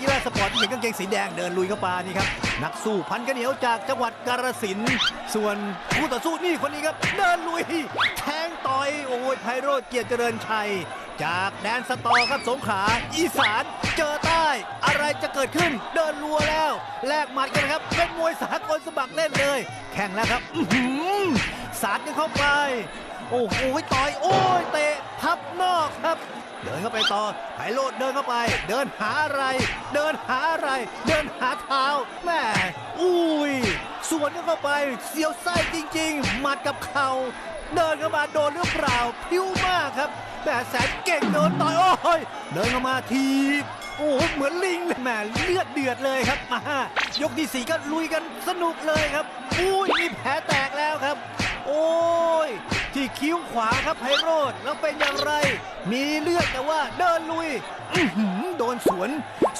กีฬาสปอร์ตที่เห็นกางเกงสีแดงเดินลุยเข้ามานี่ครับนักสู้พันกระเหนียวจากจังหวัดกาฬสินธุ์ส่วนคู่ต่อสู้นี่คนนี้ครับ เดินลุย แทงต่อยโอ้ยไพโรธเกียรติเจริญชัย จากแดนสตอครับสงขลาอีสาน เจอใต้ อะไรจะเกิดขึ้น เดินรัวแล้ว แลกหมัดกันครับ เป็นมวยสากลสมัครเล่นเลย แข่งแล้วครับอือหือสาดกันเข้าไป โอ้โหต่อยโอ้ยเตะพับนอกครับ เดินเข้าไปต่อไพโรดเดินเข้าไป เดินหาอะไราอะไร เดินหาเท้าแม่อุ้ยสวนกันเข้าไปเสียวไส้จริงๆหมัดกับเข่าเดินเข้ามาโดนหรือเปล่าพิ้วมากครับแต่แสนเก่งโดนต่อยโอ้ยเดินเข้ามาทีโอ้เหมือนลิงเลยแหมเลือดเดือดเลยครับมายกที่สี่ก็ลุยกันสนุกเลยครับอุ้ยมีแผลแตกแล้วครับ โอ้ยที่คิ้วขวาครับไพโรธแล้วเป็นอย่างไร มีเลือดแต่ว่าเดินลุยอือหือโดนสวน